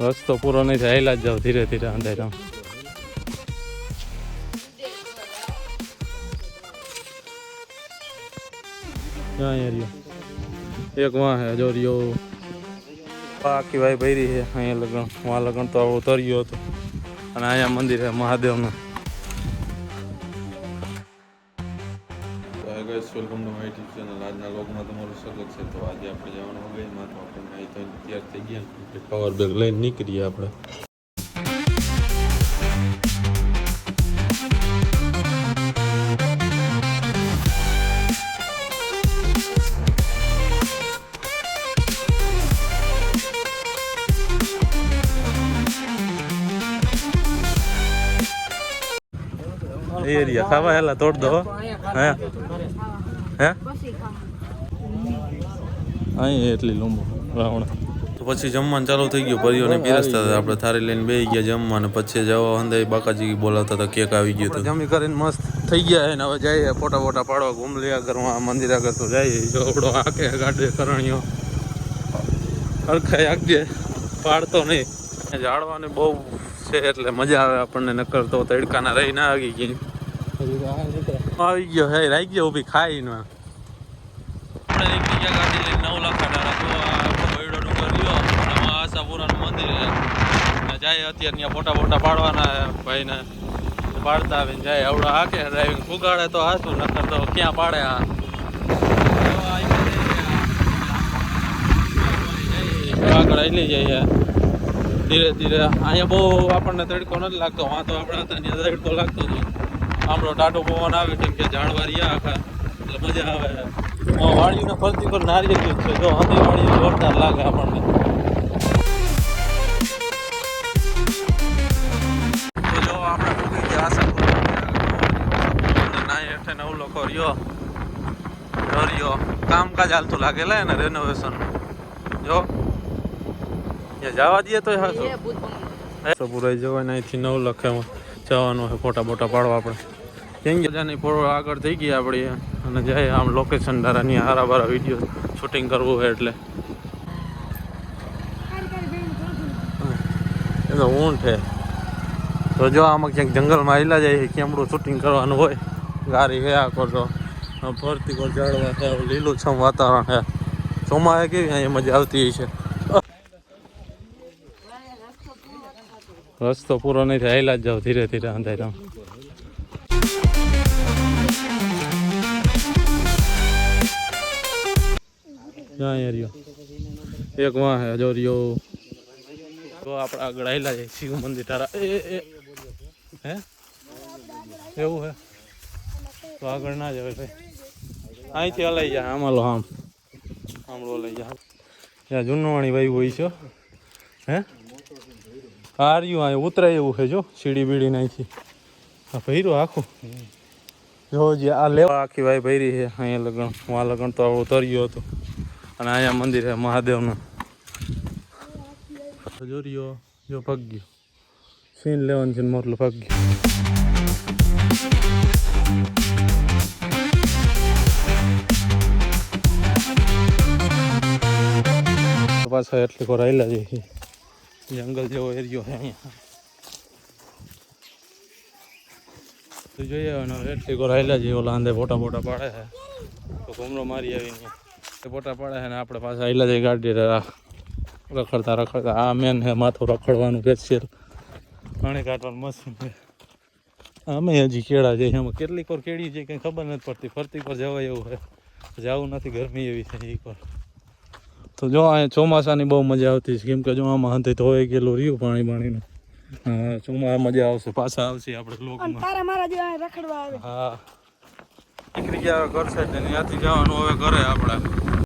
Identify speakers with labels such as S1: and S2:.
S1: રસ્તો પૂરો નહીં થાય હેલા જ જાવ ધીરે ધીરે અંધારામાં. અહીંયા એક વાં હે જો રહ્યો બાકી ભાઈ ભરી છે. અહીંયા લગન વાં લગ્ન તો ઉતર્યો હતો. અને અહીંયા મંદિર છે, મહાદેવનું.
S2: Welcome to my YouTube channel આજના લોગમાં તમારું સ્વાગત છે. તો આજે આપણે જવાનું હવે એમાં તો આપણે નાહી તો તૈયાર થઈ ગયા. પાવર બેગ લઈને નીકળીએ આપણે.
S1: એરિયા ખાવા હેલા તોડ દો હે? હે? અહીં એટલી લંબુ રાવણ.
S2: તો પછી જમવાનું ચાલુ થઈ ગયું પરિયોને પીરસતા હતા. આપણે થારી લઈને બેસી ગયા જમવા ને પછી જવા હંદાઈ બાકાજી બોલાવતા હતા કેક આવી ગયો હતું
S1: જમી કરીને મસ્ત થઈ ગયા છે ને હવે જઈએ ફોટા ફોટા પાડવા ઘૂમ આગળ આ મંદિર આગળ તો જઈએ. જોડો આકે ગાડે કરણીઓ અરખાઈ આગજે પાડતો નહીં. જાળવાની બહુ છે એટલે મજા આવે આપણને નકર તો તડકાના રહી ના આવી ગઈ આવી ગયો હે, રાઈ ગયો, ઊભી ખાઈ ને આપણે ગયા ગાડી લઈને આશાપુરાનું મંદિર ને જાય અત્યારે ત્યાં ફોટા ફોટા પાડવાના ભાઈને પાડતા આવીને જાય આવડો હાકે ડ્રાઇવિંગ ફુગાડે તો હાથું નકર તો ક્યાં પાડે આ? આગળ આવી જઈએ ધીરે ધીરે. અહીંયા બહુ આપણને તડકો નથી લાગતો. વાંધો આપણે હતા તડકો લાગતો હતો આપણો ટાટો પવન આવે કેમ કે ઝાડવા રહ્યા આખા એટલે મજા આવે. આ ફરતી પર નારિયેલ જ છે. જો હંધી વાડી જોરદાર લાગે આપણને. નવ લોકો રહ્યો રહ્યો કામકાજ હાલતું લાગેલા ને રેનોવેશન જો. જવા દઈએ તો હાશું પૂરાઈ જવાય અહીંથી નવ લખે જવાનું હોય ફોટા બોટા પાડવા આપણે. કેમ ગયા આગળ થઈ ગઈ આપણી અને જાય આમ લોકેશન ધારાની હારા બારા વીડિયો શૂટિંગ કરવું હોય એટલે. એ તો ઊંટ છે. તો જો આમાં ક્યાંક જંગલમાં આવેલા જાય કેમડું શૂટિંગ કરવાનું હોય. ગારી હે આ કરતો ફરતી કોર ઝાડવા છે લીલુંછમ વાતાવરણ છે. ચોમાસે કેવી અહીંયા મજા આવતી છે. રસ્તો પૂરો નહીં થાય આવેલા જ જાવ ધીરે ધીરે અંધારામ. અહીંયા રહ્યો એક વાં હે જો રહ્યો તો આપણે આગળ આવેલા છે, શિવ મંદિર તારા. એ હે? એવું હે? તો આગળ ના જવાય ભાઈ. અહીંથી હલાઈ જાય આમાં લો આમ. આમળો લઈ જાય ત્યાં જૂનવાણી ભાઈ હોય છે, હે. હાર્યું અહીં ઉતરાય એવું છે, જો, સીડી બીડી નાખી આ ભૈરો આખું. જોજે આ લેવા આખી ભાઈ ભૈરી છે, અહીંયા લગન, વાં લગન તો ઉતર્યો હતો. અને અહીંયા મંદિર છે, મહાદેવનું. જો રહ્યો, જો ભાગ્યો સીન લેવાનું છે મોટલું ભાગ્યો પાછા એટલે કો રાયલા છે. જંગલ જેવો એરિયો છે અહીંયા. જોઈએ એટલી કો રાયલા છે, ઓલા અંદર ફોટા ફોટા પાડે છે. તો ઘૂમરો મારી આવીને. ફોટા પાડે છે ને આપણે પાછા એટલે જઈએ ગાડી રખડતા રખડતા. આ મેન છે માથું રખડવાનું સ્પેશિયલ પાણી કાઢવાનું મશીન છે. અમે હજી કેળા જઈએ એમાં કેટલીક વાર કેળી છે કંઈ ખબર નથી પડતી. ફરતી પર જવાય એવું છે. જવું નથી ગરમી એવી છે એક વાર. તો જો અહીંયા ચોમાસાની બહુ મજા આવતી છે. કેમ કે જો આમાં હંતે ધોવાઈ ગયેલું રહ્યું પાણી પાણીનું હા ચોમા મજા આવશે. પાછા આવશે આપણે લોકમાં હા. નીકળી ગયા ઘર સાઈડ ત્યાંથી જવાનું હવે ઘરે આપણે.